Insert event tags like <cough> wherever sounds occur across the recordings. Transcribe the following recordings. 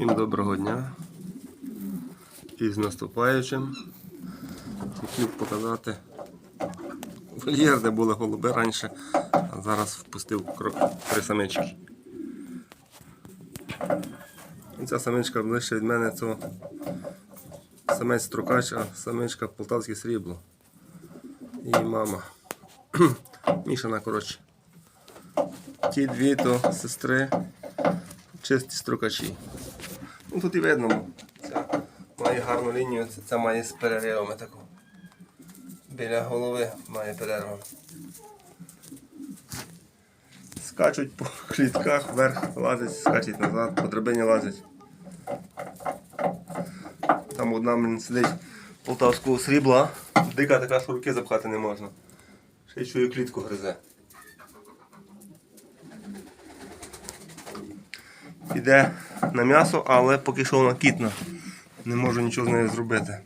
Всім доброго дня. І з наступаючим. Хотів показати вольєр, де були голуби раніше, а зараз впустив три самички. І Ця самичка ближче від мене це самець строкач, а самичка полтавське срібло. І мама. <clears throat> Мішана, коротше. Ті дві то сестри чисті строкачі. Ну тут і видно, ця має гарну лінію, це, це має з переривами таку. Біля голови має перерву. Скачуть по клітках, вверх лазять, скачуть назад, по драбині лазять. Там одна мені сидить полтавського срібла, дика така, що руки запхати не можна. Ще й чую клітку гризе. Піде на м'ясо, але поки що вона кітна. Не можу нічого з нею зробити.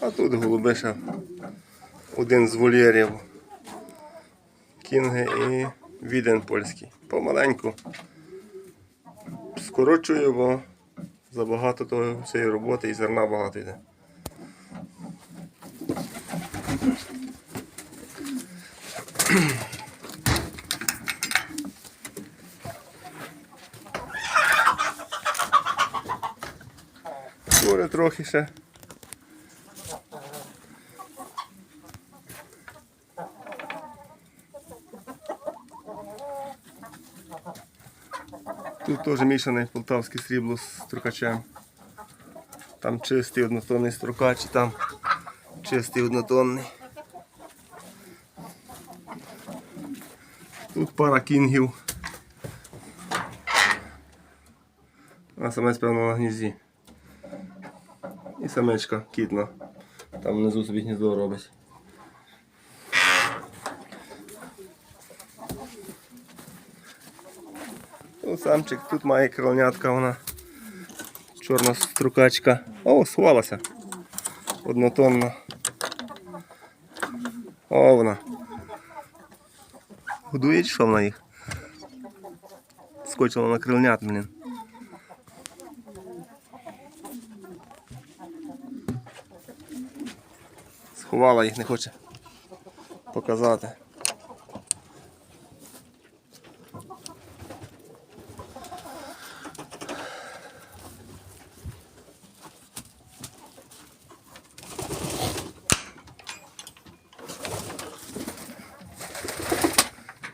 А тут голуби ще один з вольєрів. Кінги і віден польський. Помаленьку. Скорочую, бо забагато того цієї роботи і зерна багато йде. Кури трохи ще. Тут теж мішаний полтавське срібло з строкачем. Там чистий однотонний строкач, там чистий однотонний. Тут пара кінгів. А самець певно на гнізді. І самечка кітна. Там внизу собі гніздо робить. О, самчик, тут має кролнятка вона. Чорна струкачка. О, сховалася. Однотонна. О, вона. Годує що вона їх? Скочила на крилнят, блін. Сховала їх, не хоче показати.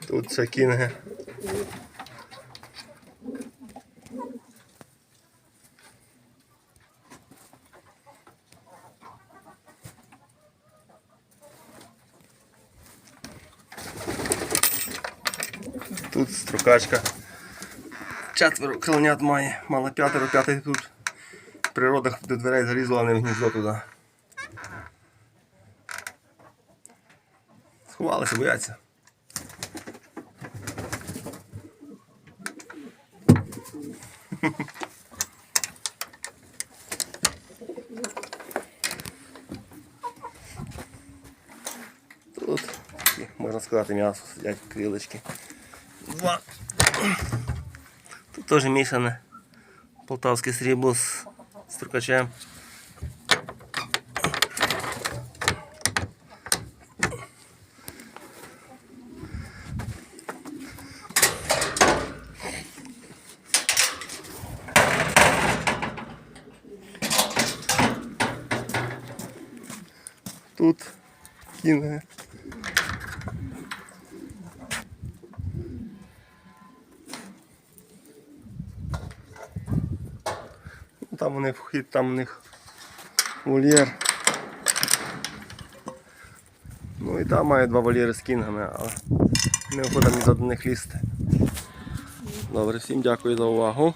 Тут це. Тут строкачка. Четверо крилнят має, мала п'ятеро, п'ятий тут. В природах до дверей залізла, а не в гніздо туди. Сховалися, бояться. Тут, можна сказати, м'ясо сидять крилечки. Два. Тут теж мішане полтавське срібло з строкачем. Тут кінги. Там у них вхід, там у них вольєр. Ну і там має два вольєри з кінгами, але не виходить ні до них лізти. Добре, всім дякую за увагу.